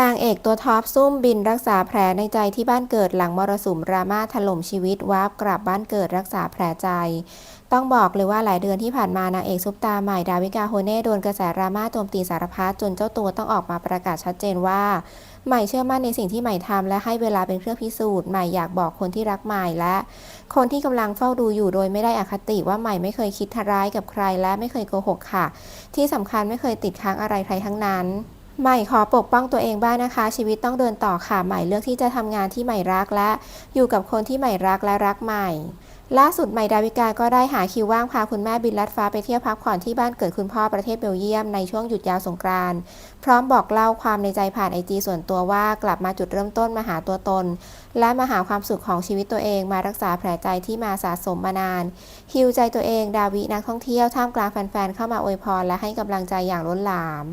นางเอกตัวท็อปซุ่มบินรักษาแผลในใจที่บ้านเกิดหลังมรสุมรามาถล่มชีวิตวาร์ปกลับบ้านเกิดรักษาแผลใจ ต้องบอกเลยว่าหลายเดือนที่ผ่านมานางเอกซุปตาใหม่ดาวิกาโฮเน่โดนกระแสรามาโจมตีสารพัดจนเจ้าตัวต้องออกมาประกาศชัดเจนว่า ใหม่เชื่อมั่นในสิ่งที่ใหม่ทำและให้เวลาเป็นเครื่องพิสูจน์ใหม่อยากบอกคนที่รักใหม่และ คนที่กำลังเฝ้าดูอยู่โดยไม่ได้อคติว่าใหม่ไม่เคยคิดทร้ายกับใครและไม่เคยโกหกค่ะ ที่สำคัญไม่เคยติดค้างอะไรใครทั้งนั้น ใหม่ขอปกป้องตัวเองบ้างนะคะ ชีวิตต้องเดินต่อค่ะใหม่เลือกที่จะทำงานที่ใหม่รักและ อยู่กับคนที่ใหม่รักและรักใหม่ ล่าสุดใหม่ดาวิกาก็ได้หาคิวว่างพาคุณแม่บินลัดฟ้าไปเที่ยวพักผ่อนที่บ้านเกิดคุณพ่อประเทศเบลเยียมในช่วงหยุดยาวสงกรานต์พร้อมบอกเล่าความในใจผ่านไอจีส่วนตัวว่ากลับมาจุดเริ่มต้นมาหาตัวตน และมาหาความสุขของชีวิตตัวเองมารักษาแผลใจที่มาสะสมมานานฮิวใจตัวเอง ดาวินักท่องเที่ยวท่ามกลางแฟนๆเข้ามาอวยพรและให้กำลังใจอย่างล้นหลาม